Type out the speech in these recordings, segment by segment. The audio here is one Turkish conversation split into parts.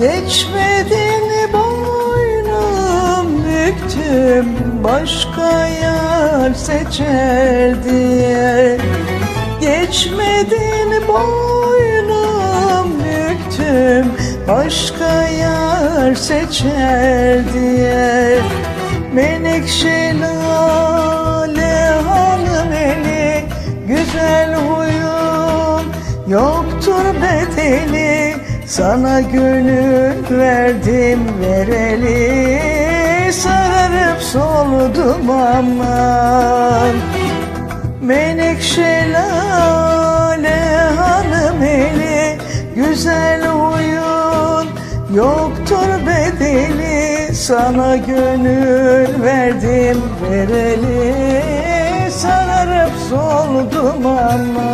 Geçmedin boynum büktüm Başka yar seçer diye. Geçmedin boynum büktüm Başka yar seçer diye. Menekşe lale hanım eli Güzel huyun yoktur bedeli Sana gönül verdim vereli. Sararıp soldum aman. Menekşe lale hanım eli. Güzel huyun yoktur bedeli. Sana gönül verdim vereli. Sararıp soldum aman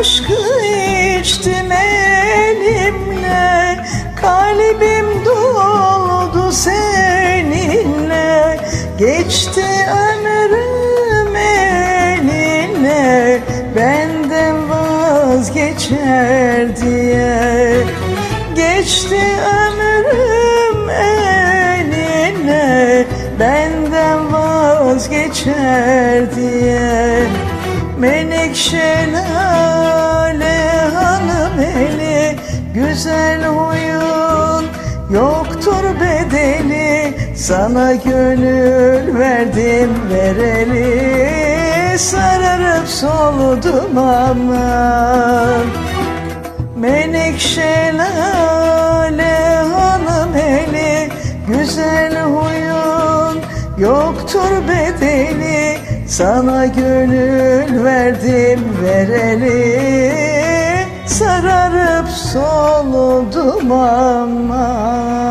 Aşkı içtim elimle. Kalbim doldu seninle. Geçti ömrüm eline. Benden vazgeçer diye. Geçti ömrüm eline. Benden vazgeçer diye Menekşe lale hanım eli Güzel huyun yoktur bedeli. Sana gönül verdim vereli. Sararıp soldum aman Menekşe lale hanım eli Güzel huyun yoktur bedeli Sana gönül verdim vereli Sararıp soldum aman